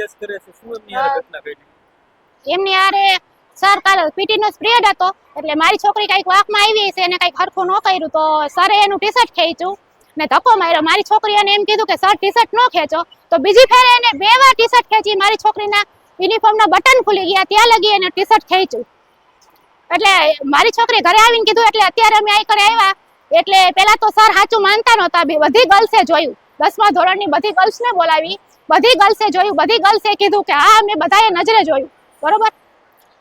Case કરે છે શું એમની આ ઘટના ઘટી? એમની હારે સર કાલે પીટી નો સ્પ્રેડ હતો એટલે મારી છોકરી કંઈક વાકમાં આવી છે એને કંઈક હરખું ન કર્યું તો સરે એનું ટી શર્ટ ખેંચ્યું ને ધક્કો માર્યો. મારી છોકરીને એમ કીધું કે સર ટી શર્ટ ન ખેંચો. તો બીજી ફેરે એને બે વાર ટી શર્ટ ખેંચી મારી છોકરીના યુનિફોર્મના બટન ખુલી ગયા ત્યાં લગી એને ટી શર્ટ ખેંચ્યું. એટલે મારી છોકરી ઘરે આવીને કીધું એટલે અત્યારે અમે આઈ કરે આવ્યા. એટલે પેલા તો સર સાચું માનતા નહોતા બધી ગર્લ્સે જોયું. દસમા ધોરણની બધી ગર્લ્સને બોલાવી, બધી ગર્લ્સે જોયું, બધી ગર્લ્સે કીધું કે હા અમે બધાએ નજરે જોયું. બરોબર?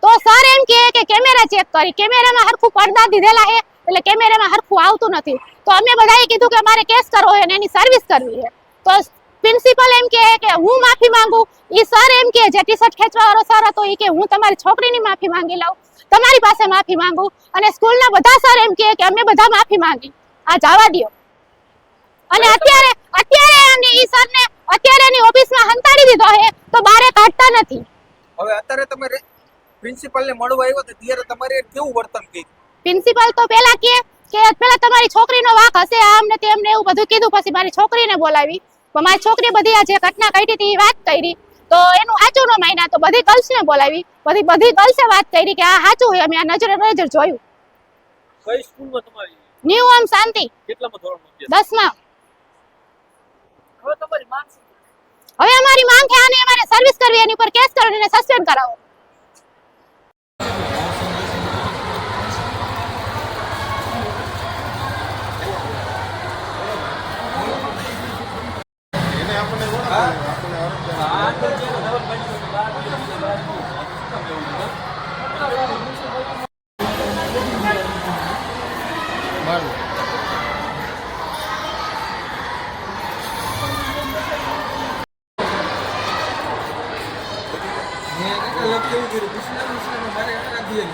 તો સર એમ કહે કે કેમેરા ચેક કરી, કેમેરામાં હરખું પડદા દીધેલા છે, એટલે કેમેરામાં હરખું આવતું નથી. તો અમે બધાએ કીધું કે અમારે કેસ કરવો છે અને એની સર્વિસ કરવી છે. તો પ્રિન્સિપલ એમ કહે કે હું માફી માંગુ. એ સર એમ કહે, જે ટી શર્ટ ખેંચવા વાળો સર હતો એ કે હું તમારી છોકરીની માફી માંગી લઉં. તમારી પાસે માફી માંગુ. અને સ્કૂલના બધા સર એમ કહે કે, અમે બધા માફી માંગી. આ જવા દ્યો અને અત્યારે અત્યારે એની ઈ સરને અત્યારે એની ઓફિસમાં હંતાડી દીધો છે તો બારે કાઢતા નથી. હવે અત્યારે તમે પ્રિન્સિપલ ને મળવા આવ્યો તો ત્યારે તમારે કેવું વર્તન કર્યું? પ્રિન્સિપલ તો પેલા કે કે પેલા તમારી છોકરીનો વાક હશે આમ ને તેમ ને એવું બધું કીધું પછી મારી છોકરીને બોલાવી. પણ મારી છોકરી બધી આ જે ઘટના ઘટી હતી એ વાત કરી. તો એનું સાચું ન માન્યા તો બધી ગર્લ્સને બોલાવી. બધી બધી ગર્લ્સે વાત કરી કે આ સાચું હોય અમે આ નજરે નજર જોયું. કઈ સ્કૂલમાં તમારી? ન્યુ ઓમ શાંતિ. કેટલામાં ધોરણમાં અભ્યાસ દસમાં. હવે તમારી માંગ શું હવે અમારી માંગ છે આને અમારે સર્વિસ કરવી એની ઉપર કેસ કરો અને સસ્પેન્ડ કરાવો મેં કેટલા લખ કેવું કર્યું કૃષ્ણ કૃષ્ણ મારે આટલા દીએ